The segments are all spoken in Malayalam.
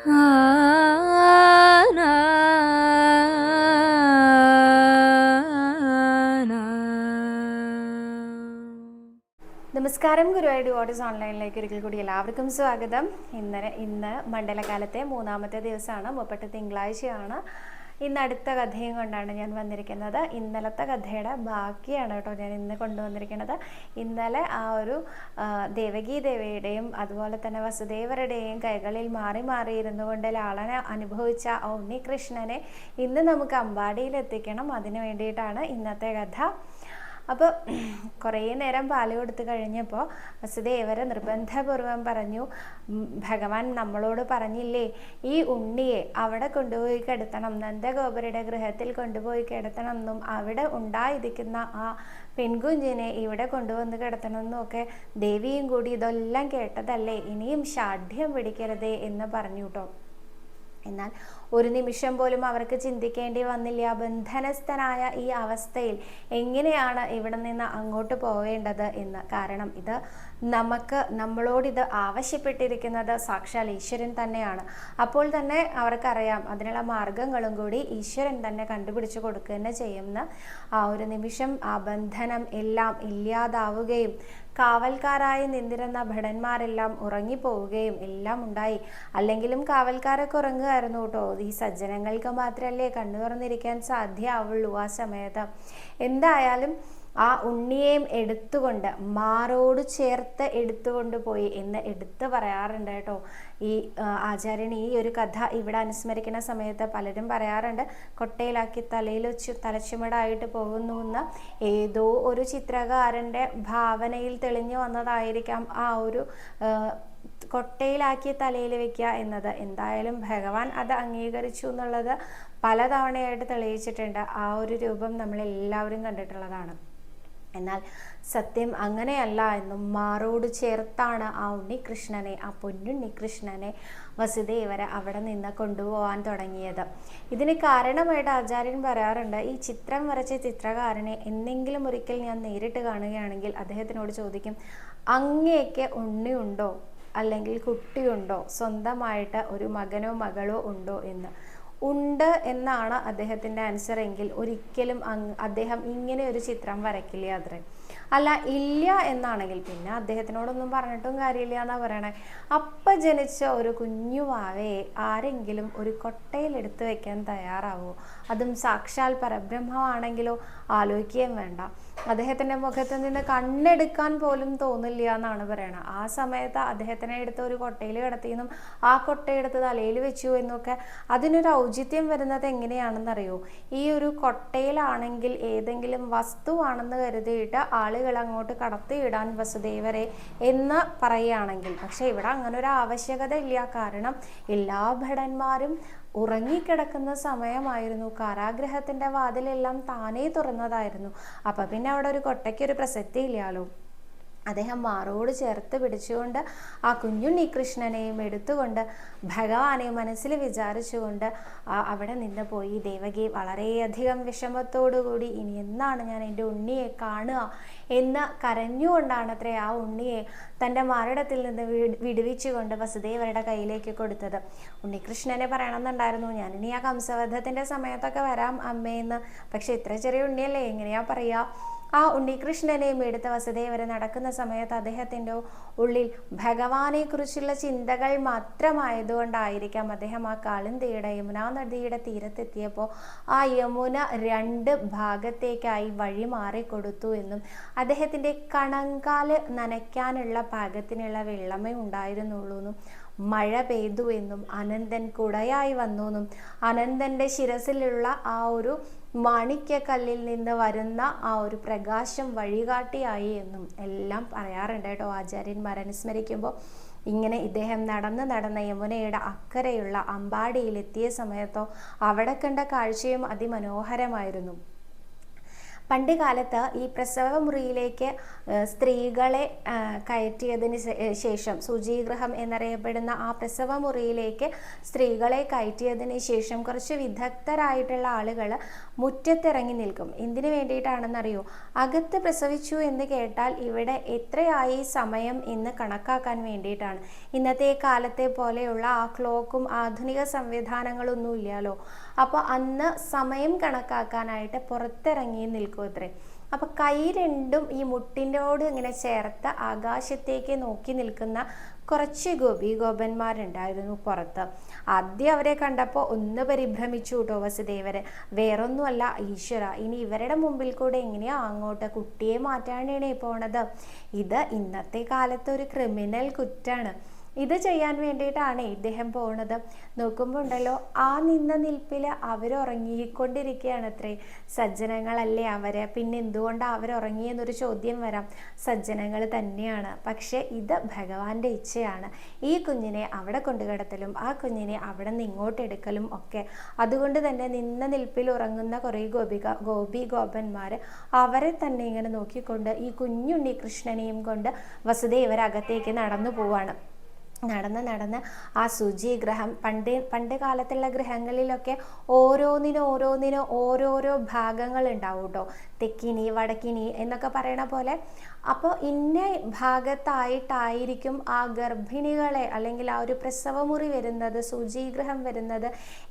നമസ്കാരം ഗുരുവായൂർ ഡിവോട്ടീസ് ഓൺലൈനിലേക്ക് ഒരിക്കൽ കൂടി എല്ലാവർക്കും സ്വാഗതം. ഇന്നലെ ഇന്ന് മണ്ഡലകാലത്തെ മൂന്നാമത്തെ ദിവസമാണ്. മുപ്പത്തെ തിങ്കളാഴ്ചയാണ് ഇന്ന് അടുത്ത കഥയും കൊണ്ടാണ് ഞാൻ വന്നിരിക്കുന്നത്. ഇന്നലത്തെ കഥയുടെ ബാക്കിയാണ് കേട്ടോ ഞാൻ ഇന്ന് കൊണ്ടുവന്നിരിക്കുന്നത്. ഇന്നലെ ആ ഒരു ദേവകി ദേവിയുടെയും അതുപോലെ തന്നെ വസുദേവരുടെയും കൈകളിൽ മാറി മാറി ഇരുന്നു കൊണ്ട് ലാളന അനുഭവിച്ച ഉണ്ണികൃഷ്ണനെ ഇന്ന് നമുക്ക് അമ്പാടിയിൽ എത്തിക്കണം അതിനു വേണ്ടിയിട്ടാണ് ഇന്നത്തെ കഥ. അപ്പോൾ കുറേ നേരം പാൽ കൊടുത്തു കഴിഞ്ഞപ്പോൾ വസുദേവരെ നിർബന്ധപൂർവം പറഞ്ഞു "ഉം, ഭഗവാൻ നമ്മളോട് പറഞ്ഞില്ലേ ഈ ഉണ്ണിയെ അവിടെ കൊണ്ടുപോയി കിടത്തണം നന്ദഗോപരുടെ ഗൃഹത്തിൽ കൊണ്ടുപോയി കിടത്തണം എന്നും അവിടെ ഉണ്ടായിരിക്കുന്ന ആ പെൺകുഞ്ഞിനെ ഇവിടെ കൊണ്ടുവന്ന് കിടത്തണം എന്നും ഒക്കെ ദേവിയും കൂടി ഇതെല്ലാം കേട്ടതല്ലേ ഇനിയും ഷാഠ്യം പിടിക്കരുതേ എന്ന് പറഞ്ഞു കേട്ടോ എന്നാൽ ഒരു നിമിഷം പോലും അവർക്ക് ചിന്തിക്കേണ്ടി വന്നില്ല. ബന്ധനസ്ഥനായ ഈ അവസ്ഥയിൽ എങ്ങനെയാണ് ഇവിടെ നിന്ന് അങ്ങോട്ട് പോവേണ്ടത് എന്ന്? കാരണം ഇത് നമുക്ക് നമ്മളോട് ഇത് ആവശ്യപ്പെട്ടിരിക്കുന്നത് സാക്ഷാൽ ഈശ്വരൻ തന്നെയാണ്. അപ്പോൾ തന്നെ അവർക്കറിയാം അതിനുള്ള മാർഗങ്ങളും കൂടി ഈശ്വരൻ തന്നെ കണ്ടുപിടിച്ചു കൊടുക്കുക തന്നെ ചെയ്യുന്ന ആ ഒരു നിമിഷം ആ ബന്ധനം എല്ലാം ഇല്ലാതാവുകയും കാവൽക്കാരായി നിന്നിരുന്ന ഭടന്മാരെല്ലാം ഉറങ്ങിപ്പോവുകയും എല്ലാം ഉണ്ടായി. അല്ലെങ്കിലും കാവൽക്കാരൊക്കെ ഉറങ്ങുകയായിരുന്നു കേട്ടോ. ഈ സജ്ജനങ്ങൾക്ക് മാത്രമല്ലേ കണ്ണു തുറന്നിരിക്കാൻ സാധ്യമാവുള്ളൂ ആ സമയത്ത്. എന്തായാലും ആ ഉണ്ണിയേയും എടുത്തുകൊണ്ട് മാറോട് ചേർത്ത് എടുത്തുകൊണ്ട് പോയി എന്ന് എടുത്ത് പറയാറുണ്ട് കേട്ടോ. ഈ ആചാര്യൻ ഈ ഒരു കഥ ഇവിടെ അനുസ്മരിക്കുന്ന സമയത്ത് പലരും പറയാറുണ്ട്. കൊട്ടയിലാക്കി തലയിൽ തലച്ചുമടായിട്ട് പോകുന്നു എന്ന്. ഏതോ ഒരു ചിത്രകാരന്റെ ഭാവനയിൽ തെളിഞ്ഞു വന്നതായിരിക്കാം ആ ഒരു കൊട്ടയിലാക്കി തലയിൽ വെക്കുക എന്നത്. എന്തായാലും ഭഗവാൻ അത് അംഗീകരിച്ചു എന്നുള്ളത് പലതവണയായിട്ട് തെളിയിച്ചിട്ടുണ്ട്. ആ ഒരു രൂപം നമ്മൾ എല്ലാവരും കണ്ടിട്ടുള്ളതാണ്. എന്നാൽ സത്യം അങ്ങനെയല്ല എന്നും മാറോട് ചേർത്താണ് ആ ഉണ്ണികൃഷ്ണനെ ആ പൊന്നുണ്ണികൃഷ്ണനെ വസുദേവരെ അവിടെ നിന്ന് കൊണ്ടുപോകാൻ തുടങ്ങിയത്. ഇതിന് കാരണമായിട്ട് ആചാര്യൻ പറയാറുണ്ട് ഈ ചിത്രം വരച്ച ചിത്രകാരനെ എന്തെങ്കിലും ഒരിക്കൽ ഞാൻ നേരിട്ട് കാണുകയാണെങ്കിൽ അദ്ദേഹത്തിനോട് ചോദിക്കും അങ്ങേക്ക് ഉണ്ണിയുണ്ടോ അല്ലെങ്കിൽ കുട്ടിയുണ്ടോ സ്വന്തമായിട്ട് ഒരു മകനോ മകളോ ഉണ്ടോ? എന്ന്. ഉണ്ട് എന്നാണ് അദ്ദേഹത്തിന്റെ ആൻസർ എങ്കിൽ ഒരിക്കലും അദ്ദേഹം ഇങ്ങനെ ഒരു ചിത്രം വരയ്ക്കില്ല അത്രേ അല്ല ഇല്ല എന്നാണെങ്കിൽ പിന്നെ അദ്ദേഹത്തിനോടൊന്നും പറഞ്ഞിട്ടും കാര്യമില്ല എന്നാ പറയണേ. അപ്പം ജനിച്ച ഒരു കുഞ്ഞു വാവയെ ആരെങ്കിലും ഒരു കൊട്ടയിൽ എടുത്തു വെക്കാൻ തയ്യാറാവോ? അതും സാക്ഷാൽ പരബ്രഹ്മമാണെങ്കിലോ? ആലോചിക്കുകയും വേണ്ട. അദ്ദേഹത്തിന്റെ മുഖത്ത് നിന്ന് കണ്ണെടുക്കാൻ പോലും തോന്നില്ല എന്നാണ് പറയണത്. ആ സമയത്ത് അദ്ദേഹത്തിനെ എടുത്ത് ഒരു കൊട്ടയിൽ കിടത്തിയെന്നും ആ കൊട്ടയെടുത്ത് തലയിൽ വെച്ചു എന്നൊക്കെ അതിനൊരു ഔചിത്യം വരുന്നത് എങ്ങനെയാണെന്നറിയോ? ഈ ഒരു കൊട്ടയിലാണെങ്കിൽ ഏതെങ്കിലും വസ്തുവാണെന്ന് കരുതിയിട്ട് ആളുകൾ അങ്ങോട്ട് കടത്തിയിടാൻ വസുദേവരെ എന്ന് പറയുകയാണെങ്കിൽ പക്ഷെ ഇവിടെ അങ്ങനെ ഒരു ആവശ്യകത ഇല്ല. കാരണം എല്ലാ ഭടന്മാരും ഉറങ്ങിക്കിടക്കുന്ന സമയമായിരുന്നു. കാരാഗ്രഹത്തിന്റെ വാതിലെല്ലാം താനേ തുറന്നതായിരുന്നു. അപ്പൊ പിന്നെ അവിടെ ഒരു കൊട്ടയ്ക്ക് ഒരു പ്രസക്തി ഇല്ലാലോ അദ്ദേഹം മാറോട് ചേർത്ത് പിടിച്ചുകൊണ്ട് ആ കുഞ്ഞുണ്ണി കൃഷ്ണനെയും എടുത്തുകൊണ്ട് ഭഗവാനെ മനസ്സിൽ വിചാരിച്ചുകൊണ്ട് അവിടെ നിന്ന് പോയി. ദേവകി വളരെയധികം വിഷമത്തോടുകൂടി ഇനി എന്നാണ് ഞാൻ എന്റെ ഉണ്ണിയെ കാണുക? എന്ന് കരഞ്ഞുകൊണ്ടാണ് അത്രേ ആ ഉണ്ണിയെ തന്റെ മാറിടത്തിൽ നിന്ന് വിട് വിടുവിച്ചുകൊണ്ട് വസുദേവരുടെ കയ്യിലേക്ക് കൊടുത്തത്. ഉണ്ണികൃഷ്ണനെ പറയണമെന്നുണ്ടായിരുന്നു. ഞാൻ ഇനി ആ കംസവധത്തിന്റെ സമയത്തൊക്കെ വരാം അമ്മയെന്ന് പക്ഷെ ഇത്ര ചെറിയ ഉണ്ണിയല്ലേ? എങ്ങനെയാ പറയുക? ആ ഉണ്ണികൃഷ്ണനെയും എടുത്ത വസുദേവരെ നടക്കുന്ന സമയത്ത് അദ്ദേഹത്തിന്റെ ഉള്ളിൽ ഭഗവാനെക്കുറിച്ചുള്ള ചിന്തകൾ മാത്രമായതുകൊണ്ടായിരിക്കാം അദ്ദേഹം ആ കാളിന്തിയുടെ യമുന നദിയുടെ തീരത്തെത്തിയപ്പോൾ ആ യമുന രണ്ട് ഭാഗത്തേക്കായി വഴി മാറിക്കൊടുത്തു എന്നും അദ്ദേഹത്തിന്റെ കണങ്കാൽ നനയ്ക്കാനുള്ള പാകത്തിനുള്ള വെള്ളമേ ഉണ്ടായിരുന്നുള്ളൂ എന്നും മഴ പെയ്തു എന്നും അനന്തൻ കുടയായി വന്നു എന്നും അനന്തന്റെ ശിരസിലുള്ള ആ ഒരു മാണിക്യക്കല്ലിൽ നിന്ന് വരുന്ന ആ ഒരു പ്രകാശം വഴികാട്ടിയായി എന്നും എല്ലാം പറയാറുണ്ട് കേട്ടോ. ആചാര്യന്മാർ അനുസ്മരിക്കുമ്പോൾ ഇങ്ങനെ ഇദ്ദേഹം നടന്ന് നടന്ന യമുനയുടെ അക്കരയുള്ള അമ്പാടിയിലെത്തിയ സമയത്തോ അവിടെ കണ്ട കാഴ്ചയും അതിമനോഹരമായിരുന്നു. പണ്ട് കാലത്ത് ഈ പ്രസവ മുറിയിലേക്ക് സ്ത്രീകളെ കയറ്റിയതിന് ശേഷം ശുചീഗൃഹം എന്നറിയപ്പെടുന്ന ആ പ്രസവ മുറിയിലേക്ക് സ്ത്രീകളെ കയറ്റിയതിന് ശേഷം കുറച്ച് വിദഗ്ധരായിട്ടുള്ള ആളുകൾ മുറ്റത്തിറങ്ങി നിൽക്കും. എന്തിനു വേണ്ടിയിട്ടാണെന്നറിയോ? അകത്ത് പ്രസവിച്ചു എന്ന് കേട്ടാൽ ഇവിടെ എത്രയായി സമയം എന്ന് കണക്കാക്കാൻ വേണ്ടിയിട്ടാണ്. ഇന്നത്തെ കാലത്തെ പോലെയുള്ള ആ ക്ലോക്കും ആധുനിക സംവിധാനങ്ങളൊന്നും ഇല്ലല്ലോ അപ്പോൾ അന്ന് സമയം കണക്കാക്കാനായിട്ട് പുറത്തിറങ്ങി നിൽക്കും അത്രേ അപ്പൊ കൈ രണ്ടും ഈ മുട്ടിന്റെയോട് ഇങ്ങനെ ചേർത്ത് ആകാശത്തേക്ക് നോക്കി നിൽക്കുന്ന കുറച്ച് ഗോപി ഗോപന്മാരുണ്ടായിരുന്നു പുറത്ത്. ആദ്യം അവരെ കണ്ടപ്പോൾ ഒന്ന് പരിഭ്രമിച്ചു കേട്ടോ വസുദേവര്. വേറൊന്നുമല്ല ഈശ്വര ഇനി ഇവരുടെ മുമ്പിൽ കൂടെ എങ്ങനെയാ അങ്ങോട്ട് കുട്ടിയെ മാറ്റാനാണ് പോണത്? ഇത് ഇന്നത്തെ കാലത്ത് ഒരു ക്രിമിനൽ കുറ്റാണ്. ഇത് ചെയ്യാൻ വേണ്ടിയിട്ടാണ് ഇദ്ദേഹം പോണത്. നോക്കുമ്പോൾ ഉണ്ടല്ലോ ആ നിന്ന നിൽപ്പിൽ അവരുറങ്ങിക്കൊണ്ടിരിക്കുകയാണ് അത്രേ. സജ്ജനങ്ങളല്ലേ അവർ? പിന്നെ എന്തുകൊണ്ടാണ് അവരുറങ്ങിയെന്നൊരു ചോദ്യം വരാം. സജ്ജനങ്ങൾ തന്നെയാണ്. പക്ഷേ ഇത് ഭഗവാന്റെ ഇച്ഛയാണ്. ഈ കുഞ്ഞിനെ അവിടെ കൊണ്ടുകിടത്തലും ആ കുഞ്ഞിനെ അവിടെ നിന്ന് ഇങ്ങോട്ട് എടുക്കലും ഒക്കെ. അതുകൊണ്ട് തന്നെ നിന്ന നിൽപ്പിൽ ഉറങ്ങുന്ന കുറേ ഗോപിക ഗോപി ഗോപന്മാർ അവരെ തന്നെ ഇങ്ങനെ നോക്കിക്കൊണ്ട് ഈ കുഞ്ഞുണ്ണി കൃഷ്ണനെയും കൊണ്ട് വസുദേവരകത്തേക്ക് നടന്നു പോവാണ്. നടന്ന് നടന്ന് ആ ശുചി ഗ്രഹം പണ്ട് പണ്ട് കാലത്തുള്ള ഗ്രഹങ്ങളിലൊക്കെ ഓരോന്നിനും ഓരോന്നിനും ഓരോരോ ഭാഗങ്ങൾ ഉണ്ടാവും കേട്ടോ തെക്കിനി വടക്കിനി എന്നൊക്കെ പറയണ പോലെ അപ്പോൾ ഇന്ന ഭാഗത്തായിട്ടായിരിക്കും ആ ഗർഭിണികളെ അല്ലെങ്കിൽ ആ ഒരു പ്രസവമുറി വരുന്നത് ശുചീഗ്രഹം വരുന്നത്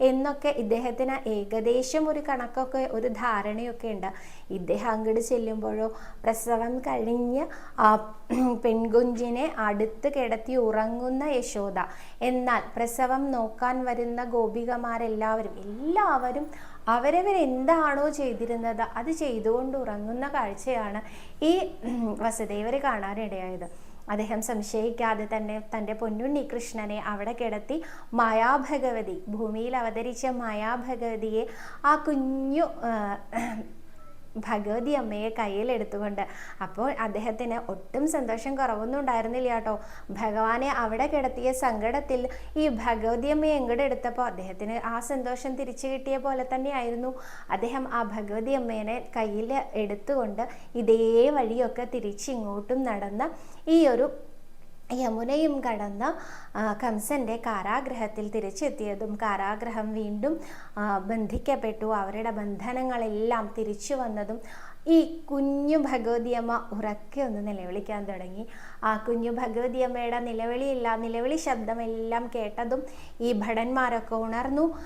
എന്നൊക്കെ ഇദ്ദേഹത്തിന് ഏകദേശം ഒരു കണക്കൊക്കെ ഒരു ധാരണയൊക്കെ ഉണ്ട്. ഇദ്ദേഹം അങ്ങോട്ട് ചെല്ലുമ്പോഴോ പ്രസവം കഴിഞ്ഞ് പെൺകുഞ്ചിനെ അടുത്ത് കിടത്തി ഉറങ്ങുന്ന യശോദ. എന്നാൽ പ്രസവം നോക്കാൻ വരുന്ന ഗോപികമാരെല്ലാവരും എല്ലാവരും അവരവരെന്താണോ ചെയ്തിരുന്നത് അത് ചെയ്തുകൊണ്ട് ഉറങ്ങുന്ന കാഴ്ചയാണ് ഈ വസുദേവർ കാണാനിടയായത്. അദ്ദേഹം സംശയിക്കാതെ തന്നെ തന്റെ പൊന്നുണ്ണി കൃഷ്ണനെ അവിടെ കിടത്തി മായാഭഗവതി ഭൂമിയിൽ അവതരിച്ച മായാഭഗവതിയെ ആ കുഞ്ഞു ഭഗവതി അമ്മയെ കയ്യിലെടുത്തുകൊണ്ട്. അപ്പോൾ അദ്ദേഹത്തിന് ഒട്ടും സന്തോഷം കുറവൊന്നും ഉണ്ടായിരുന്നില്ല കേട്ടോ. ഭഗവാനെ അവിടെ കിടത്തിയ സങ്കടത്തിൽ ഈ ഭഗവതി അമ്മയെ എങ്ങോട്ട് എടുത്തപ്പോൾ അദ്ദേഹത്തിന് ആ സന്തോഷം തിരിച്ചു കിട്ടിയ പോലെ തന്നെയായിരുന്നു. അദ്ദേഹം ആ ഭഗവതി അമ്മേനെ കയ്യിൽ എടുത്തുകൊണ്ട് ഇതേ വഴിയൊക്കെ തിരിച്ചിങ്ങോട്ടും നടന്ന് ഈ ഒരു യമുനയും കടന്ന് കംസന്റെ കാരാഗ്രഹത്തിൽ തിരിച്ചെത്തിയതും കാരാഗ്രഹം വീണ്ടും ബന്ധിക്കപ്പെട്ടു. അവരുടെ ബന്ധനങ്ങളെല്ലാം തിരിച്ചു വന്നതും ഈ കുഞ്ഞു ഭഗവതിയമ്മ ഉറക്കെ ഒന്ന് നിലവിളിക്കാൻ തുടങ്ങി. ആ കുഞ്ഞു ഭഗവതിയമ്മയുടെ നിലവിളിയില്ല നിലവിളി ശബ്ദമെല്ലാം കേട്ടതും ഈ ഭടന്മാരൊക്കെ ഉണർന്നു.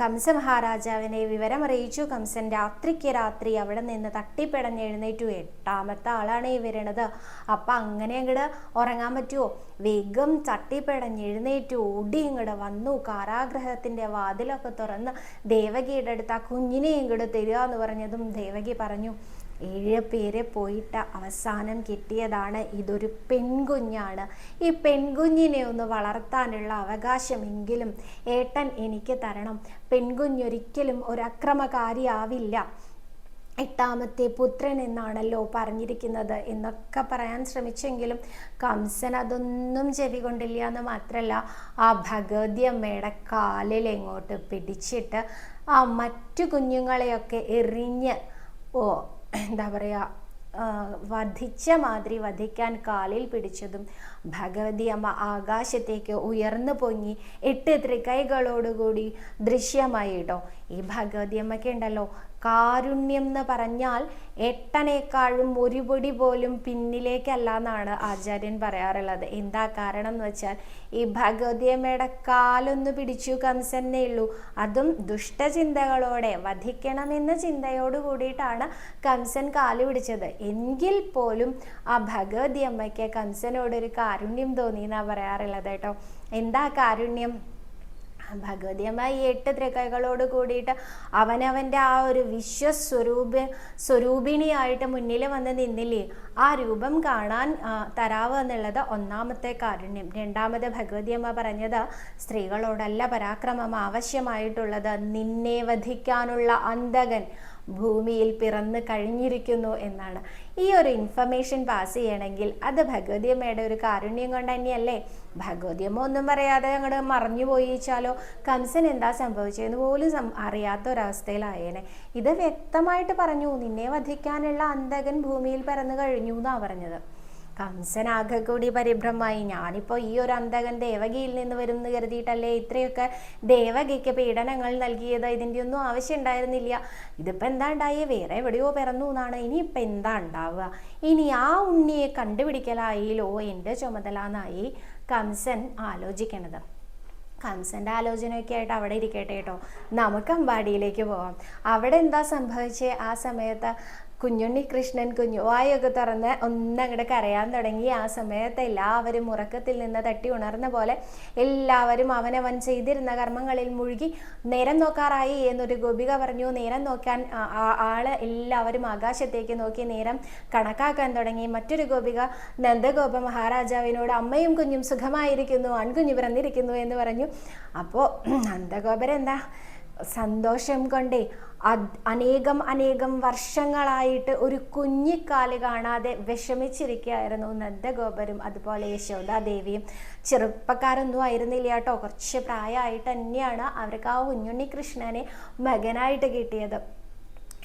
കംസ മഹാരാജാവിനെ വിവരമറിയിച്ചു. കംസൻ രാത്രിക്ക് രാത്രി അവിടെ നിന്ന് തട്ടിപ്പിടഞ്ഞെഴുന്നേറ്റു. എട്ടാമത്തെ ആളാണ് ഈ വരണത്. അപ്പം അങ്ങനെ അങ്ങോട്ട് ഉറങ്ങാൻ പറ്റുമോ വേഗം തട്ടിപ്പിടഞ്ഞെഴുന്നേറ്റു. ഓടി ഇങ്ങോട്ട് വന്നു. കാരാഗ്രഹത്തിന്റെ വാതിലൊക്കെ തുറന്ന് ദേവകിയുടെ അടുത്ത് ആ കുഞ്ഞിനെ ഇങ്ങോട്ട് തരിക എന്ന് പറഞ്ഞതും ദേവകി പറഞ്ഞു. ഏഴ് പേരെ പോയിട്ട് അവസാനം കിട്ടിയതാണ്. ഇതൊരു പെൺകുഞ്ഞാണ്. ഈ പെൺകുഞ്ഞിനെ ഒന്ന് വളർത്താനുള്ള അവകാശമെങ്കിലും ഏട്ടൻ എനിക്ക് തരണം. പെൺകുഞ്ഞൊരിക്കലും ഒരു അക്രമകാരിയാവില്ല എട്ടാമത്തെ പുത്രൻ എന്നാണല്ലോ പറഞ്ഞിരിക്കുന്നത്. എന്നൊക്കെ പറയാൻ ശ്രമിച്ചെങ്കിലും കംസൻ അതൊന്നും ചെവി കൊണ്ടില്ല എന്ന് മാത്രമല്ല ആ ഭഗവതി അമ്മയുടെ കാലിൽ എങ്ങോട്ട് പിടിച്ചിട്ട് ആ മറ്റു കുഞ്ഞുങ്ങളെയൊക്കെ എറിഞ്ഞ് ഓ എന്താ പറയുക വധിച്ച മാതിരി വധിക്കാൻ കാലിൽ പിടിച്ചതും ഭഗവതി അമ്മ ആകാശത്തേക്ക് ഉയർന്നു പൊങ്ങി എട്ട് ത്രികൈകളോടുകൂടി ദൃശ്യമായി കേട്ടോ ഈ ഭഗവതി അമ്മയ്ക്ക് ഉണ്ടല്ലോ കാരുണ്യം എന്ന് പറഞ്ഞാൽ എട്ടനേക്കാളും ഒരു പൊടി പോലും പിന്നിലേക്കല്ല എന്നാണ് ആചാര്യൻ പറയാറുള്ളത്. എന്താ കാരണം എന്ന് വെച്ചാൽ ഈ ഭഗവതിയമ്മയുടെ കാലൊന്ന് പിടിച്ചു കംസന്നേ ഉള്ളൂ. അതും ദുഷ്ടചിന്തകളോടെ വധിക്കണമെന്ന ചിന്തയോട് കൂടിയിട്ടാണ് കംസൻ കാൽ പിടിച്ചത്. എങ്കിൽ പോലും ആ ഭഗവതി അമ്മയ്ക്ക് കംസനോടൊരു കാരുണ്യം തോന്നി എന്നാ പറയാറുള്ളത് കേട്ടോ. എന്താ കാരുണ്യം? ഭഗവതിയമ്മ ഈ എട്ട് ത്രികൈകളോട് കൂടിയിട്ട് അവനവന്റെ ആ ഒരു വിശ്വസ്വരൂപ സ്വരൂപിണിയായിട്ട് മുന്നിൽ വന്ന് നിന്നില്ലേ? ആ രൂപം കാണാൻ തരാവ് എന്നുള്ളത് ഒന്നാമത്തെ കാരുണ്യം. രണ്ടാമത് ഭഗവതിയമ്മ പറഞ്ഞത് സ്ത്രീകളോടല്ല പരാക്രമം ആവശ്യമായിട്ടുള്ളത്. നിന്നെ വധിക്കാനുള്ള അന്തകൻ ഭൂമിയിൽ പിറന്ന് കഴിഞ്ഞിരിക്കുന്നു എന്നാണ്. ഈ ഒരു ഇൻഫർമേഷൻ പാസ് ചെയ്യണമെങ്കിൽ അത് ഭഗവതിയമ്മയുടെ ഒരു കാരുണ്യം കൊണ്ട് തന്നെയല്ലേ? ഭഗവതിയമ്മ ഒന്നും പറയാതെ അങ്ങോട്ട് മറഞ്ഞു പോയിച്ചാലോ കംസൻ എന്താ സംഭവിച്ചതെന്ന് പോലും അറിയാത്ത ഒരവസ്ഥയിലായേനെ. ഇത് വ്യക്തമായിട്ട് പറഞ്ഞു നിന്നെ വധിക്കാനുള്ള അന്തകൻ ഭൂമിയിൽ പിറന്നു കഴിഞ്ഞു എന്നാ പറഞ്ഞത്. കംസൻ ആകെ കൂടി പരിഭ്രമായി. ഞാനിപ്പോൾ ഈ ഒരു അന്തകൻ ദേവകിയിൽ നിന്ന് വരും എന്ന് കരുതിയിട്ടല്ലേ ഇത്രയൊക്കെ ദേവകിക്ക് പീഡനങ്ങൾ നൽകിയത്? ഇതിന്റെ ഒന്നും ആവശ്യം ഉണ്ടായിരുന്നില്ല. ഇതിപ്പോൾ എന്താ ഉണ്ടായേ? വേറെ എവിടെയോ പിറന്നു എന്നാണ്. ഇനിയിപ്പോൾ എന്താ ഉണ്ടാവുക? ഇനി ആ ഉണ്ണിയെ കണ്ടുപിടിക്കലായില്ലോ എന്റെ ചുമതല എന്നായി കംസൻ ആലോചിക്കണത്. കംസന്റെ ആലോചനയൊക്കെ ആയിട്ട് അവിടെ ഇരിക്കട്ടെ കേട്ടോ. നമുക്ക് അമ്പാടിയിലേക്ക് പോവാം. അവിടെ എന്താ സംഭവിച്ചേ ആ സമയത്ത്? കുഞ്ഞുണ്ണി കൃഷ്ണൻ കുഞ്ഞു വായൊക്കെ തുറന്ന് ഒന്നങ്ങോട്ട് കരയാൻ തുടങ്ങി. ആ സമയത്ത് എല്ലാവരും ഉറക്കത്തിൽ നിന്ന് തട്ടി ഉണർന്ന പോലെ എല്ലാവരും അവനവൻ ചെയ്തിരുന്ന കർമ്മങ്ങളിൽ മുഴുകി നേരം നോക്കാറായി എന്നൊരു ഗോപിക പറഞ്ഞു. നേരം നോക്കാൻ ആൾ എല്ലാവരും ആകാശത്തേക്ക് നോക്കി നേരം കണക്കാക്കാൻ തുടങ്ങി. മറ്റൊരു ഗോപിക നന്ദഗോപ മഹാരാജാവിനോട് അമ്മയും കുഞ്ഞും സുഖമായിരിക്കുന്നു ആൺകുഞ്ഞു പിറന്നിരിക്കുന്നു എന്ന് പറഞ്ഞു. അപ്പോൾ നന്ദഗോപരെന്താ? സന്തോഷം കൊണ്ടേ അനേകം അനേകം വർഷങ്ങളായിട്ട് ഒരു കുഞ്ഞിക്കാൽ കാണാതെ വിഷമിച്ചിരിക്കുകയായിരുന്നു നന്ദഗോപരും അതുപോലെ യശോദാദേവിയും. ചെറുപ്പക്കാരൊന്നും ആയിരുന്നില്ല കേട്ടോ. കുറച്ച് പ്രായമായിട്ട് തന്നെയാണ് അവർക്ക് ആ കുഞ്ഞുണ്ണി കൃഷ്ണനെ മകനായിട്ട് കിട്ടിയത്.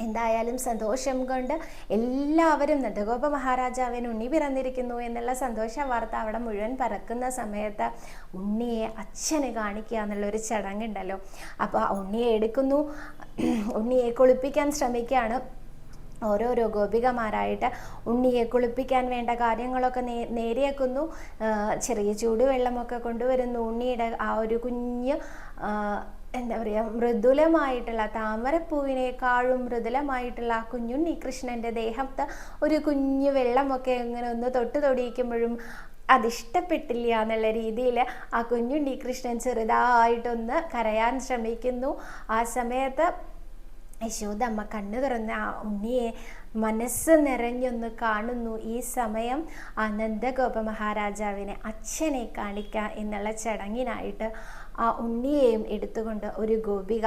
എന്തായാലും സന്തോഷം കൊണ്ട് എല്ലാവരും നന്ദഗോപ മഹാരാജാവിന് ഉണ്ണി പിറന്നിരിക്കുന്നു എന്നുള്ള സന്തോഷ വാർത്ത അവിടെ മുഴുവൻ പറക്കുന്ന സമയത്ത് ഉണ്ണിയെ അച്ഛന് കാണിക്കുക എന്നുള്ളൊരു ചടങ്ങുണ്ടല്ലോ. അപ്പോൾ ഉണ്ണിയെ എടുക്കുന്നു. ഉണ്ണിയെ കുളിപ്പിക്കാൻ ശ്രമിക്കുകയാണ്. ഓരോരോ ഗോപികമാരായിട്ട് ഉണ്ണിയെ കുളിപ്പിക്കാൻ വേണ്ട കാര്യങ്ങളൊക്കെ നേ നേരെയാക്കുന്നു. ചെറിയ ചൂടുവെള്ളമൊക്കെ കൊണ്ടുവരുന്നു. ഉണ്ണിയുടെ ആ ഒരു കുഞ്ഞ് എന്താ പറയുക മൃദുലമായിട്ടുള്ള താമരപ്പൂവിനേക്കാളും മൃദുലമായിട്ടുള്ള ആ കുഞ്ഞുണ്ണി കൃഷ്ണന്റെ ദേഹത്ത് ഒരു കുഞ്ഞു വെള്ളമൊക്കെ ഇങ്ങനെ ഒന്ന് തൊട്ട് തൊടിയിക്കുമ്പോഴും അതിഷ്ടപ്പെട്ടില്ല എന്നുള്ള രീതിയിൽ ആ കുഞ്ഞുണ്ണി കൃഷ്ണൻ ചെറുതായിട്ടൊന്ന് കരയാൻ ശ്രമിക്കുന്നു. ആ സമയത്ത് യശോദമ്മ കണ്ണു തുറന്ന് ആ ഉണ്ണിയെ മനസ്സ് നിറഞ്ഞൊന്ന് കാണുന്നു. ഈ സമയം ആ നന്ദഗോപ മഹാരാജാവിനെ അച്ഛനെ കാണിക്കുക എന്നുള്ള ചടങ്ങിനായിട്ട് ആ ഉണ്ണിയെയും എടുത്തുകൊണ്ട് ഒരു ഗോപിക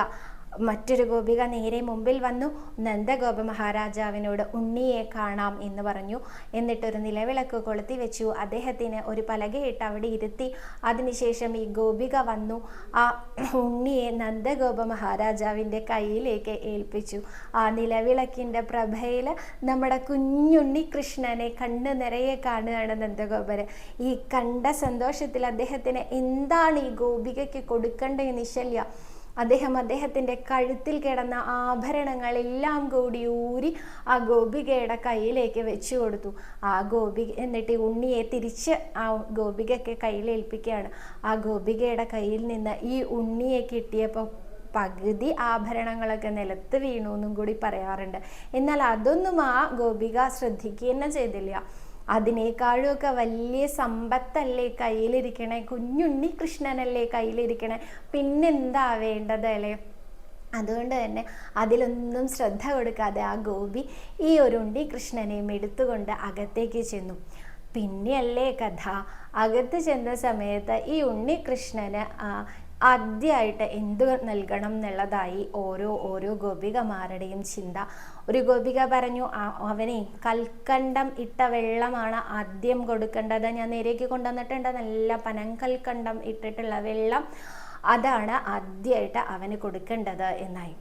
മറ്റൊരു ഗോപിക നേരെ മുമ്പിൽ വന്നു. നന്ദഗോപ മഹാരാജാവിനോട് ഉണ്ണിയെ കാണാം എന്ന് പറഞ്ഞു. എന്നിട്ടൊരു നിലവിളക്ക് കൊളുത്തി വെച്ചു. അദ്ദേഹത്തിന് ഒരു പലകയിട്ട് അവിടെ ഇരുത്തി. അതിനുശേഷം ഈ ഗോപിക വന്നു. ആ ഉണ്ണിയെ നന്ദഗോപ മഹാരാജാവിന്റെ കയ്യിലേക്ക് ഏൽപ്പിച്ചു. ആ നിലവിളക്കിന്റെ പ്രഭയിൽ നമ്മുടെ കുഞ്ഞുണ്ണി കൃഷ്ണനെ കണ്ണ് നിറയെ കാണുകയാണ് നന്ദഗോപര്. ഈ കണ്ട സന്തോഷത്തിൽ അദ്ദേഹത്തിന് എന്താണ് ഈ ഗോപികയ്ക്ക് കൊടുക്കേണ്ടത് നിശല്യ? അദ്ദേഹം അദ്ദേഹത്തിന്റെ കഴുത്തിൽ കിടന്ന ആഭരണങ്ങളെല്ലാം കൂടി ഊരി ആ ഗോപികയുടെ കയ്യിലേക്ക് വെച്ചു കൊടുത്തു. ആ ഗോപി എന്നിട്ട് ഉണ്ണിയെ തിരിച്ച് ആ ഗോപികയ്ക്ക് കയ്യിൽ ഏൽപ്പിക്കുകയാണ്. ആ ഗോപികയുടെ കയ്യിൽ നിന്ന് ഈ ഉണ്ണിയെ കിട്ടിയപ്പോൾ പകുതി ആഭരണങ്ങളൊക്കെ നിലത്ത് വീണു എന്നും കൂടി പറയാറുണ്ട്. എന്നാൽ അതൊന്നും ആ ഗോപിക ശ്രദ്ധിക്കുക തന്നെ ചെയ്തില്ല. അതിനേക്കാളും ഒക്കെ വലിയ സമ്പത്തല്ലേ കയ്യിലിരിക്കണേ? കുഞ്ഞുണ്ണി കൃഷ്ണനല്ലേ കയ്യിലിരിക്കണേ? പിന്നെന്താ വേണ്ടത് അല്ലേ അതുകൊണ്ട് തന്നെ അതിലൊന്നും ശ്രദ്ധ കൊടുക്കാതെ ആ ഗോപി ഈ ഒരു ഉണ്ണി കൃഷ്ണനെയും എടുത്തുകൊണ്ട് അകത്തേക്ക് ചെന്നു. പിന്നെയല്ലേ കഥ. അകത്ത് ചെന്ന സമയത്ത് ഈ ഉണ്ണികൃഷ്ണന് ആ, ആദ്യമായിട്ട് എന്തു നൽകണം എന്നുള്ളതായി ഓരോ ഓരോ ഗോപികമാരുടെയും ചിന്ത. ഒരു ഗോപിക പറഞ്ഞു അവനെ കൽക്കണ്ടം ഇട്ട വെള്ളമാണ് ആദ്യം കൊടുക്കേണ്ടത്. ഞാൻ നേരേക്ക് കൊണ്ടുവന്നിട്ടുണ്ട്. നല്ല പനം കൽക്കണ്ടം ഇട്ടിട്ടുള്ള വെള്ളം. അതാണ് ആദ്യമായിട്ട് അവന് കൊടുക്കേണ്ടത് എന്നായി.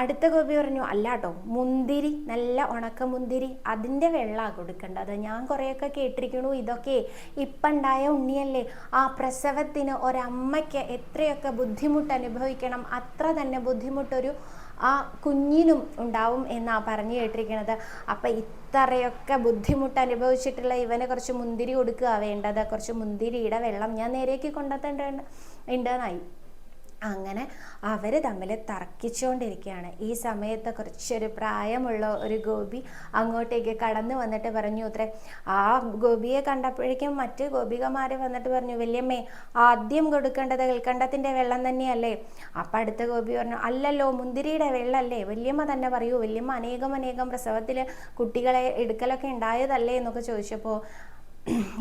അടുത്ത ഗോപി പറഞ്ഞു അല്ലാട്ടോ മുന്തിരി നല്ല ഉണക്ക മുന്തിരി അതിന്റെ വെള്ളമാണ് കൊടുക്കേണ്ടത്. ഞാൻ കുറേയൊക്കെ കേട്ടിരിക്കണു ഇതൊക്കെ ഇപ്പം ഉണ്ടായ ഉണ്ണിയല്ലേ. ആ പ്രസവത്തിന് ഒരമ്മയ്ക്ക് എത്രയൊക്കെ ബുദ്ധിമുട്ട് അനുഭവിക്കണം അത്ര തന്നെ ബുദ്ധിമുട്ടൊരു ആ കുഞ്ഞിനും ഉണ്ടാവും എന്നാ പറഞ്ഞു കേട്ടിരിക്കണത്. അപ്പം ഇത്രയൊക്കെ ബുദ്ധിമുട്ട് അനുഭവിച്ചിട്ടുള്ള ഇവനെ കുറച്ച് മുന്തിരി കൊടുക്കുക വേണ്ടത്. കുറച്ച് മുന്തിരിയുടെ വെള്ളം ഞാൻ നേരേക്ക് കൊണ്ടെത്തേണ്ട ഉണ്ടെന്നായി. അങ്ങനെ അവർ തമ്മിൽ തർക്കിച്ചുകൊണ്ടിരിക്കുകയാണ് ഈ സമയത്ത് കുറച്ചൊരു പ്രായമുള്ള ഒരു ഗോപി അങ്ങോട്ടേക്ക് കടന്നു വന്നിട്ട് പറഞ്ഞു അത്രേ ആ ഗോപിയെ കണ്ടപ്പോഴേക്കും മറ്റ് ഗോപികമാർ വന്നിട്ട് പറഞ്ഞു വല്യമ്മേ ആദ്യം കൊടുക്കേണ്ടത് കൽക്കണ്ടത്തിന്റെ വെള്ളം തന്നെയല്ലേ? അപ്പം അടുത്ത ഗോപി പറഞ്ഞു അല്ലല്ലോ മുന്തിരിയുടെ വെള്ളമല്ലേ വല്യമ്മ തന്നെ പറയൂ വല്യമ്മ അനേകം അനേകം പ്രസവത്തിൽ കുട്ടികളെ എടുക്കലൊക്കെ ഉണ്ടായതല്ലേ? എന്നൊക്കെ ചോദിച്ചപ്പോൾ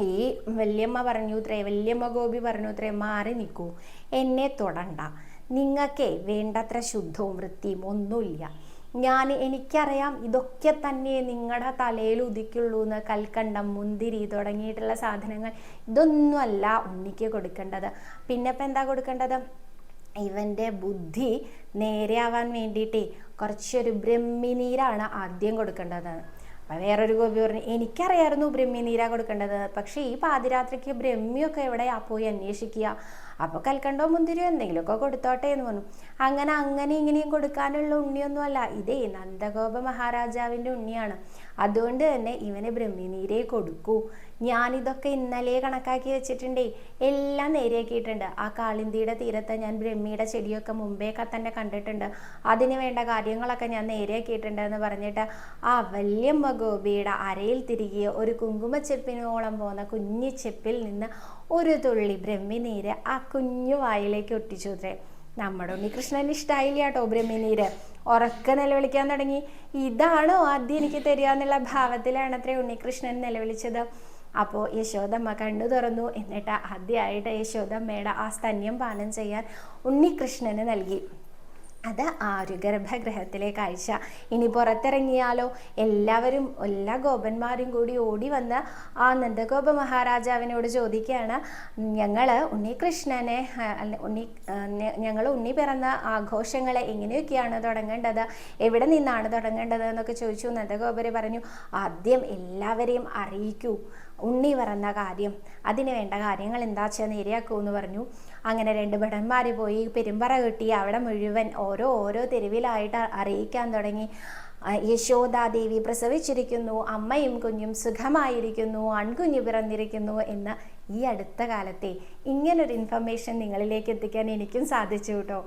ഈ വല്യമ്മ പറഞ്ഞു ഇത്രേ വല്യമ്മ ഗോപി പറഞ്ഞു ഇത്രേ മാറി നിൽക്കൂ എന്നെ തൊടണ്ട. നിങ്ങൾക്കേ വേണ്ടത്ര ശുദ്ധവും വൃത്തിയും ഒന്നുമില്ല. ഞാൻ എനിക്കറിയാം ഇതൊക്കെ തന്നെ നിങ്ങളുടെ തലയിൽ ഉദിക്കുള്ളൂ എന്ന് കൽക്കണ്ടം മുന്തിരി തുടങ്ങിയിട്ടുള്ള സാധനങ്ങൾ. ഇതൊന്നുമല്ല ഉണ്ണിക്ക് കൊടുക്കേണ്ടത്. പിന്നെ ഇപ്പം എന്താ കൊടുക്കേണ്ടത്? ഇവന്റെ ബുദ്ധി നേരെയാവാൻ വേണ്ടിയിട്ടേ കുറച്ചൊരു ബ്രഹ്മിനീരാണ് ആദ്യം കൊടുക്കേണ്ടത്. അപ്പം വേറൊരു ഗോപി പറഞ്ഞു എനിക്കറിയായിരുന്നു ബ്രഹ്മി നീരാ കൊടുക്കേണ്ടത്. പക്ഷേ ഈ പാതിരാത്രിക്ക് ബ്രഹ്മിയൊക്കെ എവിടെയാ പോയി അന്വേഷിക്കുക? അപ്പോൾ കൽക്കണ്ടോ മുന്തിരിയോ എന്തെങ്കിലുമൊക്കെ കൊടുത്തോട്ടെ എന്ന് പറഞ്ഞു. അങ്ങനെ അങ്ങനെ ഇങ്ങനെയും കൊടുക്കാനുള്ള ഉണ്ണിയൊന്നുമല്ല. ഇതേ നന്ദഗോപ മഹാരാജാവിന്റെ ഉണ്ണിയാണ്. അതുകൊണ്ട് തന്നെ ഇവന് ബ്രഹ്മിനീരേ കൊടുക്കൂ. ഞാനിതൊക്കെ ഇന്നലെ കണക്കാക്കി വെച്ചിട്ടുണ്ടേ. എല്ലാം നേരെയാക്കിയിട്ടുണ്ട്. ആ കാളിന്തിയുടെ തീരത്ത് ഞാൻ ബ്രഹ്മിയുടെ ചെടിയൊക്കെ മുമ്പേ തന്നെ കണ്ടിട്ടുണ്ട്. അതിന് വേണ്ട കാര്യങ്ങളൊക്കെ ഞാൻ നേരെയാക്കിയിട്ടുണ്ട് എന്ന് പറഞ്ഞിട്ട് ആ വല്യമ്മ ഗോപിയുടെ അരയിൽ തിരികെ ഒരു കുങ്കുമച്ചെപ്പിനോളം പോകുന്ന കുഞ്ഞു ചെപ്പിൽ നിന്ന് ഒരു തുള്ളി ബ്രഹ്മിനീര് ആ കുഞ്ഞു വായിലേക്ക് ഒട്ടിച്ചു തരേ നമ്മുടെ ഉണ്ണികൃഷ്ണന് ഇഷ്ടമായില്ല കേട്ടോ ബ്രഹ്മിനീര് ഉറക്കെ നിലവിളിക്കാൻ തുടങ്ങി. ഇതാണോ ആദ്യം എനിക്ക് തരിക എന്നുള്ള ഭാവത്തിലാണ് അത്രേ ഉണ്ണികൃഷ്ണൻ നിലവിളിച്ചത്. അപ്പോൾ യശോദമ്മ കണ്ണു തുറന്നു. എന്നിട്ട് ആദ്യമായിട്ട് യശോദമ്മയുടെ ആ സ്തന്യം പാനം ചെയ്യാൻ ഉണ്ണികൃഷ്ണന് നൽകി. അത് ആ ഒരു ഗർഭഗൃഹത്തിലെ കാഴ്ച. ഇനി പുറത്തിറങ്ങിയാലോ? എല്ലാവരും എല്ലാ ഗോപന്മാരും കൂടി ഓടി വന്ന് ആ നന്ദഗോപ മഹാരാജാവിനോട് ചോദിക്കുകയാണ് ഞങ്ങൾ ഉണ്ണികൃഷ്ണനെ ഉണ്ണി ഞങ്ങൾ ഉണ്ണി പിറന്ന ആഘോഷങ്ങളെ എങ്ങനെയൊക്കെയാണ് തുടങ്ങേണ്ടത്? എവിടെ നിന്നാണ് തുടങ്ങേണ്ടത്? എന്നൊക്കെ ചോദിച്ചു നന്ദഗോപര് പറഞ്ഞു ആദ്യം എല്ലാവരെയും അറിയിക്കൂ. ഉണ്ണി പറഞ്ഞ കാര്യം. അതിന് വേണ്ട കാര്യങ്ങൾ എന്താ വെച്ചാൽ നേരെയാക്കൂ എന്ന് പറഞ്ഞു. അങ്ങനെ രണ്ട് ഭടന്മാർ പോയി പെരുമ്പറ കിട്ടി അവിടെ മുഴുവൻ ഓരോ ഓരോ തെരുവിലായിട്ട് അറിയിക്കാൻ തുടങ്ങി. യശോദാദേവി പ്രസവിച്ചിരിക്കുന്നു. അമ്മയും കുഞ്ഞും സുഖമായിരിക്കുന്നു. ആൺകുഞ്ഞു പിറന്നിരിക്കുന്നു എന്ന് ഈ അടുത്ത കാലത്തെ ഇങ്ങനൊരു ഇൻഫർമേഷൻ നിങ്ങളിലേക്ക് എത്തിക്കാൻ എനിക്കും സാധിച്ചു കേട്ടോ.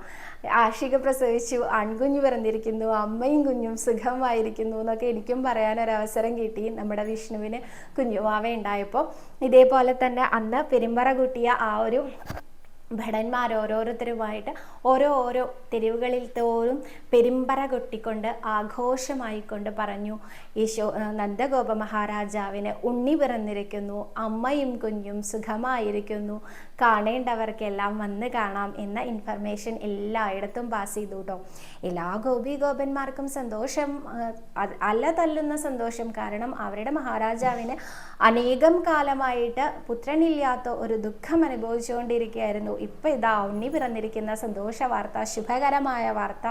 ആഷിക പ്രസവിച്ചു ആൺകുഞ്ഞു പിറന്നിരിക്കുന്നു അമ്മയും കുഞ്ഞും സുഖമായിരിക്കുന്നു എന്നൊക്കെ എനിക്കും പറയാനൊരവസരം കിട്ടി നമ്മുടെ വിഷ്ണുവിന് കുഞ്ഞുമാവ ഉണ്ടായപ്പോൾ. ഇതേപോലെ തന്നെ അന്ന് പെരുമ്പറ കൂട്ടിയ ആ ഒരു ഭടന്മാർ ഓരോരുത്തരുമായിട്ട് ഓരോ ഓരോ തെരുവുകളിൽ തോറും പെരുമ്പറ കൊട്ടിക്കൊണ്ട് ആഘോഷമായിക്കൊണ്ട് പറഞ്ഞു. ഈശോ നന്ദഗോപ മഹാരാജാവിന് ഉണ്ണി പിറന്നിരിക്കുന്നു. അമ്മയും കുഞ്ഞും സുഖമായിരിക്കുന്നു. കാണേണ്ടവർക്കെല്ലാം വന്ന് കാണാം എന്ന ഇൻഫർമേഷൻ എല്ലായിടത്തും പാസ് ചെയ്തു കേട്ടോ എല്ലാ ഗോപി ഗോപന്മാർക്കും സന്തോഷം അല്ല തല്ലുന്ന സന്തോഷം. കാരണം അവരുടെ മഹാരാജാവിന് അനേകം കാലമായിട്ട് പുത്രനില്ലാത്ത ഒരു ദുഃഖം അനുഭവിച്ചുകൊണ്ടിരിക്കുകയായിരുന്നു. ഇപ്പം ഇതാ ഉണ്ണി പിറന്നിരിക്കുന്ന സന്തോഷ വാർത്ത ശുഭകരമായ വാർത്ത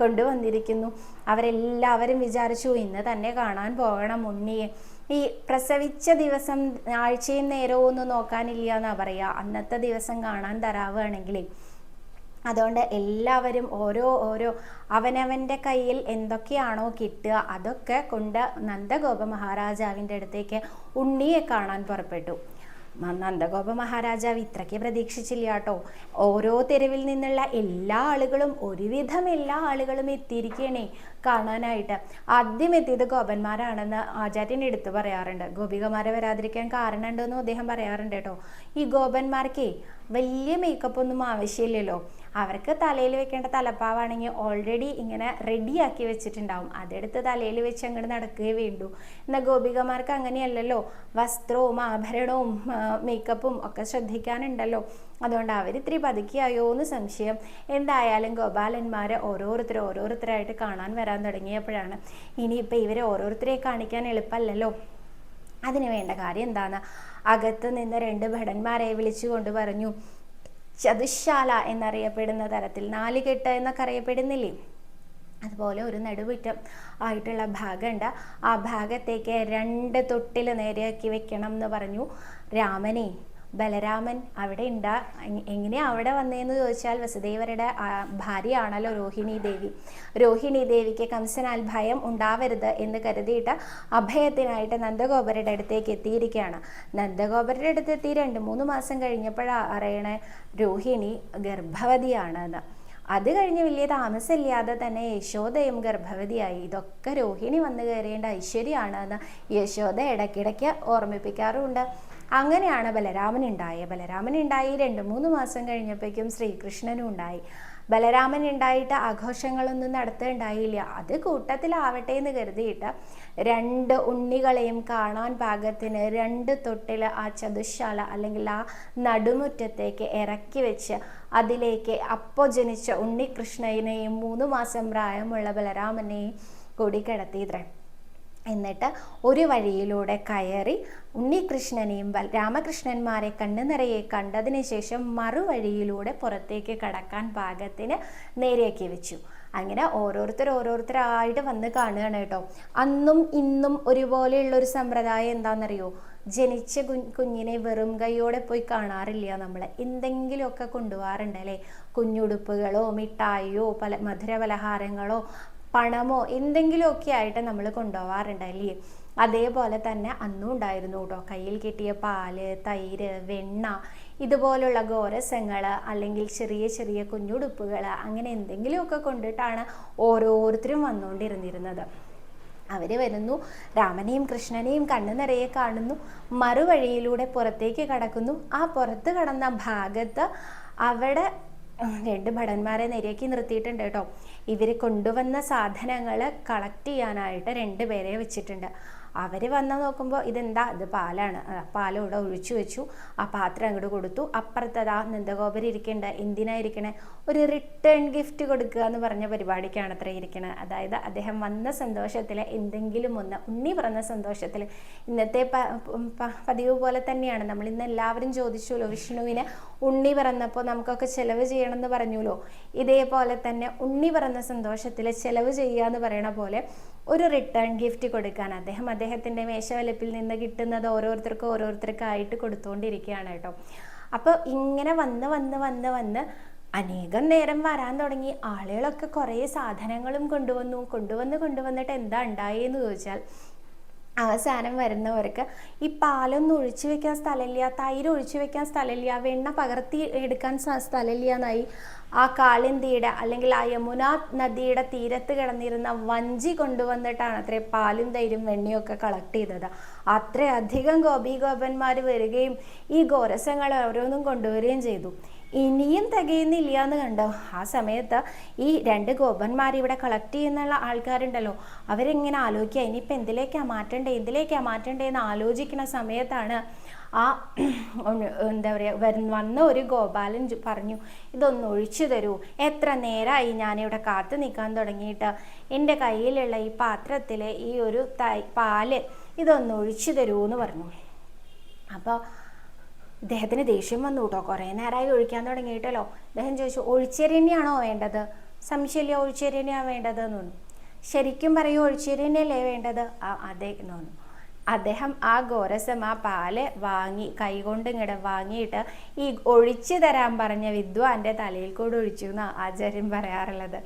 കൊണ്ടുവന്നിരിക്കുന്നു. അവരെല്ലാവരും വിചാരിച്ചു ഇന്ന് തന്നെ കാണാൻ പോകണം ഉണ്ണിയെ. ഈ പ്രസവിച്ച ദിവസം ആഴ്ചയും നേരവും ഒന്നും നോക്കാനില്ല എന്നാ പറയുക. അന്നത്തെ ദിവസം കാണാൻ തരാവുകയാണെങ്കിലേ അതുകൊണ്ട് എല്ലാവരും ഓരോ ഓരോ അവനവന്റെ കയ്യിൽ എന്തൊക്കെയാണോ കിട്ടുക അതൊക്കെ കൊണ്ട് നന്ദഗോപ മഹാരാജാവിന്റെ അടുത്തേക്ക് ഉണ്ണിയെ കാണാൻ പുറപ്പെട്ടു. നന്ദഗോപ മഹാരാജാവ് ഇത്രയ്ക്ക് പ്രതീക്ഷിച്ചില്ല കേട്ടോ. ഓരോ തെരുവിൽ നിന്നുള്ള എല്ലാ ആളുകളും ഒരുവിധം എല്ലാ ആളുകളും എത്തിയിരിക്കണേ കാണാനായിട്ട്. ആദ്യം എത്തിയത് ഗോപന്മാരാണെന്ന് ആചാര്യൻ എടുത്തു പറയാറുണ്ട്. ഗോപികമാരെ വരാതിരിക്കാൻ കാരണം കാരണമുണ്ടെന്നും അദ്ദേഹം പറയാറുണ്ട് കേട്ടോ. ഈ ഗോപന്മാർക്കേ വലിയ മേക്കപ്പ് ഒന്നും ആവശ്യമില്ലല്ലോ. അവർക്ക് തലയിൽ വെക്കേണ്ട തലപ്പാവാണെങ്കിൽ ഓൾറെഡി ഇങ്ങനെ റെഡിയാക്കി വെച്ചിട്ടുണ്ടാവും. അതെടുത്ത് തലയിൽ വെച്ച് അങ്ങോട്ട് നടക്കുകയേ വേണ്ടു. എന്നാൽ ഗോപികമാർക്ക് അങ്ങനെയല്ലല്ലോ. വസ്ത്രവും ആഭരണവും മേക്കപ്പും ഒക്കെ ശ്രദ്ധിക്കാനുണ്ടല്ലോ. അതുകൊണ്ട് അവർ ഇത്തിരി പതുക്കിയായോ എന്ന് സംശയം. എന്തായാലും ഗോപാലന്മാരെ ഓരോരുത്തർ ഓരോരുത്തരായിട്ട് കാണാൻ വരാൻ തുടങ്ങിയപ്പോഴാണ് ഇനിയിപ്പോൾ ഇവരെ ഓരോരുത്തരെ കാണിക്കാൻ എളുപ്പമല്ലല്ലോ അതിന് വേണ്ട കാര്യം എന്താണ് അകത്ത് നിന്ന് രണ്ട് ഭടന്മാരെ വിളിച്ചു കൊണ്ട് പറഞ്ഞു ചതുശാല എന്നറിയപ്പെടുന്ന തരത്തിൽ നാലുകെട്ട് എന്നൊക്കെ അറിയപ്പെടുന്നില്ലേ അതുപോലെ ഒരു നടുവിറ്റം ആയിട്ടുള്ള ഭാഗമുണ്ട്. ആ ഭാഗത്തേക്ക് രണ്ട് തൊട്ടിൽ നേരെയാക്കി വെക്കണം എന്ന് പറഞ്ഞു രാമനെ. ബലരാമൻ അവിടെ ഉണ്ടാ എങ്ങനെയാ അവിടെ വന്നതെന്ന് ചോദിച്ചാൽ വസുദേവരുടെ ഭാര്യയാണല്ലോ രോഹിണി ദേവി. രോഹിണി ദേവിക്ക് കംസനാൽ ഭയം ഉണ്ടാവരുത് എന്ന് കരുതിയിട്ട് അഭയത്തിനായിട്ട് നന്ദഗോപരുടെ അടുത്തേക്ക് എത്തിയിരിക്കുകയാണ്. നന്ദഗോപരുടെ അടുത്ത് എത്തി രണ്ട് മൂന്ന് മാസം കഴിഞ്ഞപ്പോഴാണ് അറിയണേ രോഹിണി ഗർഭവതിയാണെന്ന്. അത് കഴിഞ്ഞ് വലിയ താമസമില്ലാതെ തന്നെ യശോദയും ഗർഭവതിയായി. ഇതൊക്കെ രോഹിണി വന്നു കയറേണ്ട ഐശ്വര്യമാണ് എന്ന് യശോദ ഇടയ്ക്കിടയ്ക്ക് ഓർമ്മിപ്പിക്കാറുമുണ്ട്. അങ്ങനെയാണ് ബലരാമൻ ഉണ്ടായത് ബലരാമൻ ഉണ്ടായി രണ്ട് മൂന്ന് മാസം കഴിഞ്ഞപ്പോഴേക്കും ശ്രീകൃഷ്ണനും ഉണ്ടായി. ബലരാമൻ ഉണ്ടായിട്ട് ആഘോഷങ്ങളൊന്നും നടത്തുണ്ടായില്ല. അത് കൂട്ടത്തിലാവട്ടെ എന്ന് കരുതിയിട്ട് രണ്ട് ഉണ്ണികളെയും കാണാൻ പാകത്തിന് രണ്ട് തൊട്ടിൽ ആ ചതുശാല അല്ലെങ്കിൽ ആ നടുമുറ്റത്തേക്ക് ഇറക്കി വെച്ച് അതിലേക്ക് അപ്പോൾ ജനിച്ച ഉണ്ണികൃഷ്ണനെയും മൂന്ന് മാസം പ്രായമുള്ള ബലരാമനെയും കൂടി കിടത്തിയിത്രേ. എന്നിട്ട് ഒരു വഴിയിലൂടെ കയറി ഉണ്ണികൃഷ്ണനെയും രാമകൃഷ്ണന്മാരെ കണ്ണു നിറയെ കണ്ടതിന് ശേഷം മറുവഴിയിലൂടെ പുറത്തേക്ക് കടക്കാൻ പാകത്തിന് നേരെയാക്കി വെച്ചു. അങ്ങനെ ഓരോരുത്തർ ഓരോരുത്തരായിട്ട് വന്ന് കാണുകയാണ് കേട്ടോ. അന്നും ഇന്നും ഒരുപോലെയുള്ള ഒരു സമ്പ്രദായം എന്താണെന്നറിയോ ജനിച്ച കുഞ്ഞിനെ വെറും കൈയോടെ പോയി കാണാറില്ല നമ്മൾ എന്തെങ്കിലുമൊക്കെ കൊണ്ടുപോകാറുണ്ട് അല്ലേ? കുഞ്ഞുടുപ്പുകളോ മിഠായിയോ പല മധുര പലഹാരങ്ങളോ പണമോ എന്തെങ്കിലുമൊക്കെ ആയിട്ട് നമ്മൾ കൊണ്ടുപോകാറുണ്ട് അല്ലേ? അതേപോലെ തന്നെ അന്നും ഉണ്ടായിരുന്നു കേട്ടോ. കയ്യിൽ കിട്ടിയ പാൽ തൈര് വെണ്ണ ഇതുപോലുള്ള ഗോരസങ്ങൾ അല്ലെങ്കിൽ ചെറിയ ചെറിയ കുഞ്ഞുടുപ്പുകൾ അങ്ങനെ എന്തെങ്കിലുമൊക്കെ കൊണ്ടിട്ടാണ് ഓരോരുത്തരും വന്നുകൊണ്ടിരുന്നിരുന്നത്. അവർ വരുന്നു. രാമനെയും കൃഷ്ണനെയും കണ്ണു നിറയെ കാണുന്നു. മറുവഴിയിലൂടെ പുറത്തേക്ക് കടക്കുന്നു. ആ പുറത്ത് കടന്ന ഭാഗത്ത് അവിടെ രണ്ട് ഭടന്മാരെ നിരയാക്കി നിർത്തിയിട്ടുണ്ട് കേട്ടോ. ഇവർ കൊണ്ടുവന്ന സാധനങ്ങൾ കളക്ട് ചെയ്യാനായിട്ട് രണ്ട് പേരെ വെച്ചിട്ടുണ്ട്. അവർ വന്ന് നോക്കുമ്പോൾ ഇതെന്താ? ഇത് പാലാണ്. പാലം ഇവിടെ ഒഴിച്ചു വെച്ചു. ആ പാത്രം അങ്ങോട്ട് കൊടുത്തു. അപ്പുറത്തതാ നന്ദഗോപുരം ഇരിക്കേണ്ട എന്തിനാ ഇരിക്കണേ? ഒരു റിട്ടേൺ ഗിഫ്റ്റ് കൊടുക്കുക എന്ന് പറഞ്ഞ പരിപാടിക്കാണ് അത്ര ഇരിക്കണേ. അതായത് അദ്ദേഹം വന്ന സന്തോഷത്തിൽ എന്തെങ്കിലും ഒന്ന് ഉണ്ണി പറഞ്ഞ സന്തോഷത്തിൽ ഇന്നത്തെ പതിവ് പോലെ തന്നെയാണ്. നമ്മൾ ഇന്ന് എല്ലാവരും ചോദിച്ചുല്ലോ വിഷ്ണുവിന് ഉണ്ണി പറഞ്ഞപ്പോൾ നമുക്കൊക്കെ ചിലവ് ചെയ്യണം എന്ന് പറഞ്ഞുല്ലോ ഇതേപോലെ തന്നെ ഉണ്ണി പറഞ്ഞ സന്തോഷത്തിൽ ചിലവ് ചെയ്യുക എന്ന് പറയണ പോലെ ഒരു റിട്ടേൺ ഗിഫ്റ്റ് കൊടുക്കാൻ അദ്ദേഹം അദ്ദേഹത്തിന്റെ മേശവലപ്പിൽ നിന്ന് കിട്ടുന്നത് ഓരോരുത്തർക്കും ഓരോരുത്തർക്കായിട്ട് കൊടുത്തുകൊണ്ടിരിക്കുകയാണ് കേട്ടോ. അപ്പോൾ ഇങ്ങനെ വന്ന് വന്ന് വന്ന് വന്ന് അനേകം നേരം വരാൻ തുടങ്ങി. ആളുകളൊക്കെ കുറേ സാധനങ്ങളും കൊണ്ടുവന്നു. കൊണ്ടുവന്ന് കൊണ്ടുവന്നിട്ട് എന്താ ഉണ്ടായെന്ന് ചോദിച്ചാൽ അവസാനം വരുന്നവർക്ക് ഈ പാലൊന്നും ഒഴിച്ചു വെക്കാൻ സ്ഥലമില്ല തൈര് ഒഴിച്ചു വെക്കാൻ സ്ഥലമില്ല വെണ്ണ പകർത്തി എടുക്കാൻ സ്ഥലമില്ല എന്നായി ആ കാളിന്തിയുടെ അല്ലെങ്കിൽ ആ യമുന നദിയുടെ തീരത്ത് കിടന്നിരുന്ന വഞ്ചി കൊണ്ടുവന്നിട്ടാണ് അത്രേ പാലും തൈരും വെണ്ണയും ഒക്കെ കളക്ട് ചെയ്തത്. അത്രയധികം ഗോപി ഗോപന്മാർ വരികയും ഈ ഗോരസങ്ങൾ ഓരോന്നും കൊണ്ടുവരികയും ചെയ്തു. ഇനിയും തികയുന്നില്ല എന്ന് കണ്ടോ? ആ സമയത്ത് ഈ രണ്ട് ഗോപന്മാർ ഇവിടെ കളക്ട് ചെയ്യുന്നുള്ള ആൾക്കാരുണ്ടല്ലോ. അവരിങ്ങനെ ആലോചിക്കുക ഇനിയിപ്പോൾ എന്തിലേക്കാണ് മാറ്റണ്ടേ? എന്തിലേക്കാണ് മാറ്റണ്ടേ എന്ന് ആലോചിക്കുന്ന സമയത്താണ് ആ എന്താ പറയുക വന്ന ഒരു ഗോപാലൻ പറഞ്ഞു ഇതൊന്ന് ഒഴിച്ചു തരൂ. എത്ര നേരമായി ഞാനിവിടെ കാത്തു നിൽക്കാൻ തുടങ്ങിയിട്ട്. എന്റെ കയ്യിലുള്ള ഈ പാത്രത്തിലെ ഈ ഒരു തൈ പാൽ ഇതൊന്ന് ഒഴിച്ചു തരൂ എന്ന് പറഞ്ഞു. അപ്പോൾ ഇദ്ദേഹത്തിന് ദേഷ്യം വന്നു കേട്ടോ കുറേ നേരമായി ഒഴിക്കാൻ തുടങ്ങിയിട്ടല്ലോ. അദ്ദേഹം ചോദിച്ചു ഒഴിച്ചേരന്നെയാണോ വേണ്ടത്? സംശയമില്ല ഒഴിച്ചേരന്നെയാണ് വേണ്ടത് എന്ന് തോന്നുന്നു ശരിക്കും പറയൂ ഒഴിച്ചേരന്നെയല്ലേ വേണ്ടത്? ആ അതെ എന്ന് തോന്നുന്നു അദ്ദേഹം ആ ഗോരസം ആ പാൽ വാങ്ങി കൈകൊണ്ട് ഇങ്ങടെ വാങ്ങിയിട്ട് ഈ ഒഴിച്ചു തരാൻ പറഞ്ഞ വിദ്വാന്റെ തലയിൽ കൂടെ ഒഴിച്ചു എന്നാണ് ആചാര്യം പറയാറുള്ളത്.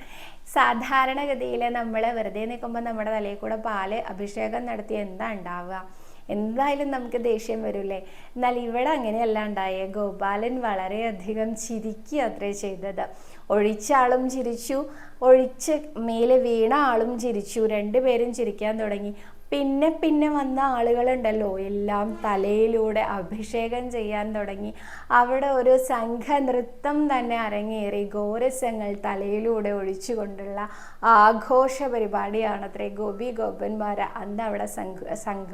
സാധാരണഗതിയിൽ നമ്മൾ വെറുതെ നിൽക്കുമ്പോൾ നമ്മുടെ തലയിൽ കൂടെ പാൽ അഭിഷേകം നടത്തി എന്താ ഉണ്ടാവുക? എന്തായാലും നമുക്ക് ദേഷ്യം വരില്ലേ? എന്നാൽ ഇവിടെ അങ്ങനെയല്ല ഉണ്ടായേ. ഗോപാലൻ വളരെയധികം ചിരിക്കുക അത്രേ ചെയ്തത്. ഒഴിച്ച ആളും ചിരിച്ചു. ഒഴിച്ച് മേലെ വീണ ആളും ചിരിച്ചു. രണ്ടുപേരും ചിരിക്കാൻ തുടങ്ങി. പിന്നെ പിന്നെ വന്ന ആളുകളുണ്ടല്ലോ. എല്ലാം തലയിലൂടെ അഭിഷേകം ചെയ്യാൻ തുടങ്ങി. അവിടെ ഒരു സംഘ നൃത്തം തന്നെ അരങ്ങേറി. ഗോരസങ്ങൾ തലയിലൂടെ ഒഴിച്ചുകൊണ്ടുള്ള ആഘോഷ പരിപാടിയാണത്രേ ഗോപി ഗോപന്മാർ അന്ന് അവിടെ സംഘ സംഘ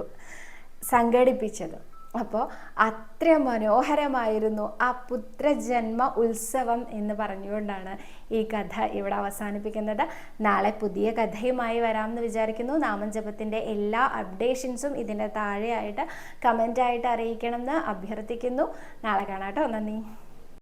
സംഘടിപ്പിച്ചത്. അപ്പോൾ അത്ര മനോഹരമായിരുന്നു ആ പുത്രജന്മ ഉത്സവം എന്ന് പറഞ്ഞുകൊണ്ടാണ് ഈ കഥ ഇവിടെ അവസാനിപ്പിക്കുന്നത്. നാളെ പുതിയ കഥയുമായി വരാമെന്ന് വിചാരിക്കുന്നു. നാമജപത്തിന്റെ എല്ലാ അപ്ഡേഷൻസും ഇതിന്റെ താഴെയായിട്ട് കമന്റായിട്ട് അറിയിക്കണം എന്ന് അഭ്യർത്ഥിക്കുന്നു. നാളെ കാണാം കേട്ടോ. നന്ദി.